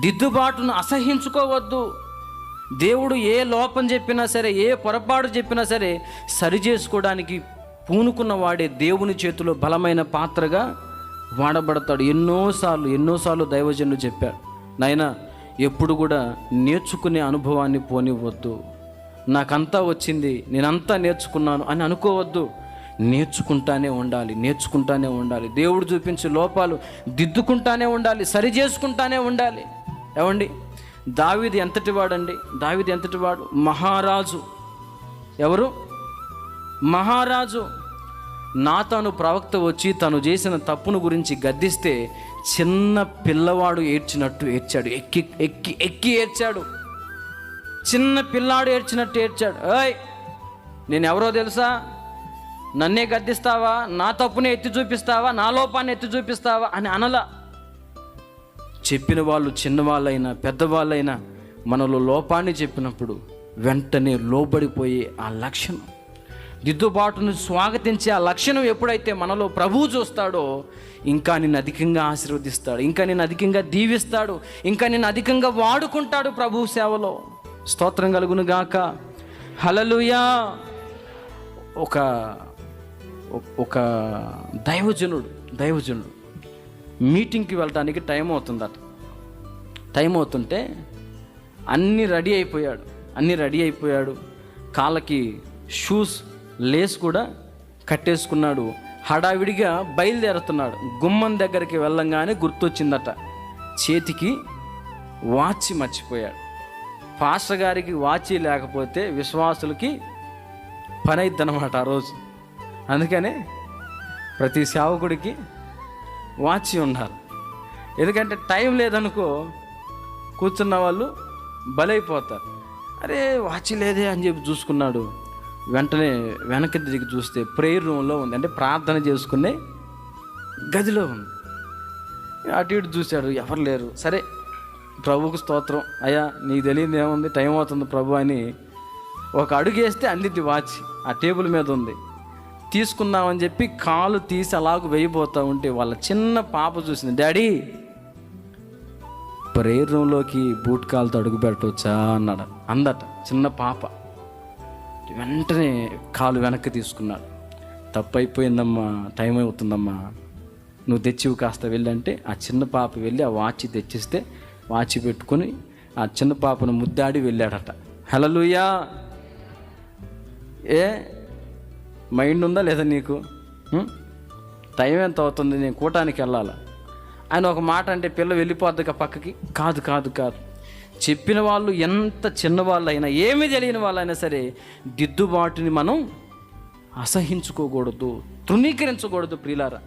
దిద్దుబాటును అసహించుకోవద్దు. దేవుడు ఏ లోపం చెప్పినా సరే ఏ పొరపాటు చెప్పినా సరే సరి చేసుకోవడానికి పూనుకున్న వాడే దేవుని చేతిలో బలమైన పాత్రగా వాడబడతాడు. ఎన్నోసార్లు ఎన్నోసార్లు దైవజనులు చెప్పాడు నాయన ఎప్పుడు కూడా నేర్చుకునే అనుభవాన్ని పోనివ్వద్దు. నాకంతా వచ్చింది నేనంతా నేర్చుకున్నాను అని అనుకోవద్దు. నేర్చుకుంటానే ఉండాలి నేర్చుకుంటానే ఉండాలి. దేవుడు చూపించే లోపాలు దిద్దుకుంటానే ఉండాలి సరి చేసుకుంటానే ఉండాలి. ఏమండి? దావిది ఎంతటి వాడండి దావిది ఎంతటి వాడు మహారాజు. ఎవరు? మహారాజు. నాతాను ప్రవక్త వచ్చి తను చేసిన తప్పును గురించి గద్దిస్తే చిన్న పిల్లవాడు ఏడ్చినట్టు ఏడ్చాడు. ఎక్కి ఎక్కి ఎక్కి ఏడ్చాడు. చిన్న పిల్లాడు ఏడ్చినట్టు ఏడ్చాడు. ఏయ్ నేను ఎవరో తెలుసా? నన్నే గద్దిస్తావా? నా తప్పునే ఎత్తి చూపిస్తావా? నా లోపాన్ని ఎత్తి చూపిస్తావా? అని అనలా. చెప్పిన వాళ్ళు చిన్నవాళ్ళైనా పెద్దవాళ్ళైనా మనలో లోపాన్ని చెప్పినప్పుడు వెంటనే లోబడిపోయే ఆ లక్షణం. దిద్దుబాటును స్వాగతించే ఆ లక్షణం ఎప్పుడైతే మనలో ప్రభువు చూస్తాడో ఇంకా నిన్ను అధికంగా ఆశీర్వదిస్తాడు ఇంకా నిన్ను అధికంగా దీవిస్తాడు ఇంకా నిన్ను అధికంగా వాడుకుంటాడు ప్రభు సేవలో. స్తోత్రం కలుగును గాక. హలలుయా ఒక ఒక దైవజనుడు దైవజనుడు మీటింగ్కి వెళ్ళడానికి టైం అవుతుందట. టైం అవుతుంటే అన్నీ రెడీ అయిపోయాడు అన్నీ రెడీ అయిపోయాడు. కాళ్ళకి షూస్ లేస్ కూడా కట్టేసుకున్నాడు. హడావిడిగా బయలుదేరుతున్నాడు. గుమ్మం దగ్గరికి వెళ్ళంగానే గుర్తొచ్చిందట. చేతికి వాచ్ మర్చిపోయాడు. పాస్టర్ గారికి వాచి లేకపోతే విశ్వాసులకి పని అయిద్దనమాట ఆ రోజు. అందుకనే ప్రతి సేవకుడికి వాచి ఉండాలి. ఎందుకంటే టైం లేదనుకో కూర్చున్న వాళ్ళు బలైపోతారు. అరే వాచి లేదే అని చెప్పి చూసుకున్నాడు. వెంటనే వెనక్కి తిరిగి చూస్తే ప్రేయర్ రూమ్లో ఉంది. అంటే ప్రార్థన చేసుకునే గదిలో ఉంది. అటు ఇటు చూశాడు ఎవరు లేరు. సరే ప్రభుకు స్తోత్రం. అయ్యా నీకు తెలియదు ఏముంది? టైం అవుతుంది ప్రభు అని ఒక అడుగు వేస్తే అందిద్ది వాచ్ ఆ టేబుల్ మీద ఉంది. తీసుకుందామని చెప్పి కాలు తీసి అలాగ వేయబోతూ ఉంటే వాళ్ళ చిన్న పాప చూసింది. డాడీ ప్రేయర్ రూమ్లోకి బూట్ కాలుతో అడుగు పెట్టవచ్చా అన్నాడు. అందట చిన్న పాప వెంటనే కాలు వెనక్కి తీసుకున్నాడు. తప్పు అయిపోయిందమ్మా టైం అవుతుందమ్మా నువ్వు తెచ్చివు కాస్త వెళ్ళంటే ఆ చిన్న పాప వెళ్ళి ఆ వాచ్ తెచ్చిస్తే వాచ్ పెట్టుకొని ఆ చిన్న పాపను ముద్దాడి వెళ్ళాడట. హలలుయా ఏ? మైండ్ ఉందా లేదా నీకు? టైం ఎంత అవుతుంది? నేను కూటానికి వెళ్ళాలా? ఆయన ఒక మాట అంటే పిల్ల వెళ్ళిపోద్ది పక్కకి. కాదు కాదు కాదు. చెప్పిన వాళ్ళు ఎంత చిన్నవాళ్ళైనా ఏమీ తెలియని వాళ్ళైనా సరే దిద్దుబాటుని మనం అసహించుకోకూడదు తృణీకరించకూడదు ప్రియులారా.